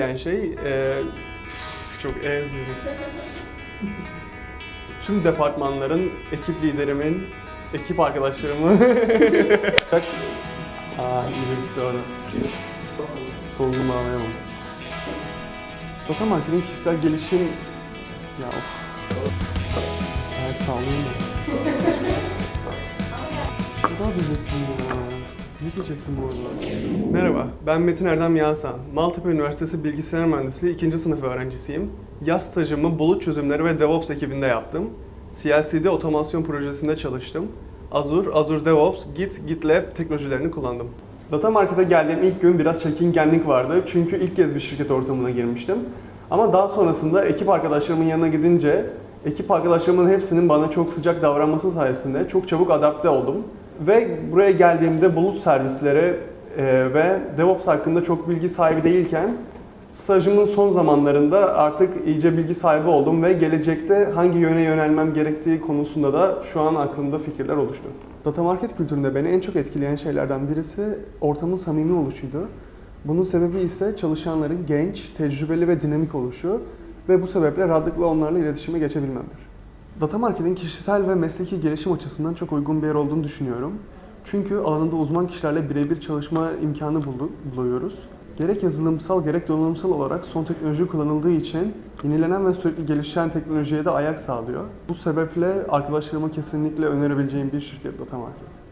Yani şey, e, çok e. Tüm departmanların, ekip liderimin, ekip arkadaşlarımı... Aa, iyi gitti orada. Solunumu alayamam. Data Marketing kişisel gelişim... Ya of. Evet sallayayım da. Ne diyecektim ya? Ne diyecektim bu arada? Merhaba, ben Metin Erdem Yağsan. Maltepe Üniversitesi Bilgisayar Mühendisliği 2. sınıf öğrencisiyim. Yaz stajımı bulut çözümleri ve DevOps ekibinde yaptım. CI/CD otomasyon projesinde çalıştım. Azure, Azure DevOps, Git, GitLab teknolojilerini kullandım. Data Market'e geldiğim ilk gün biraz çekingenlik vardı. Çünkü ilk kez bir şirket ortamına girmiştim. Ama daha sonrasında ekip arkadaşlarımın yanına gidince ekip arkadaşlarımın hepsinin bana çok sıcak davranması sayesinde çok çabuk adapte oldum. Ve buraya geldiğimde bulut servisleri e, ve DevOps hakkında çok bilgi sahibi değilken stajımın son zamanlarında artık iyice bilgi sahibi oldum ve gelecekte hangi yöne yönelmem gerektiği konusunda da şu an aklımda fikirler oluştu. Data market kültüründe beni en çok etkileyen şeylerden birisi ortamın samimi oluşuydu. Bunun sebebi ise çalışanların genç, tecrübeli ve dinamik oluşu ve bu sebeple rahatlıkla onlarla iletişime geçebilmemdir. Data marketing kişisel ve mesleki gelişim açısından çok uygun bir yer olduğunu düşünüyorum. Çünkü alanında uzman kişilerle birebir çalışma imkanı buluyoruz. Gerek yazılımsal gerek donanımsal olarak son teknoloji kullanıldığı için yenilenen ve sürekli gelişen teknolojiye de ayak sağlıyor. Bu sebeple arkadaşlarıma kesinlikle önerebileceğim bir şirket Data Market.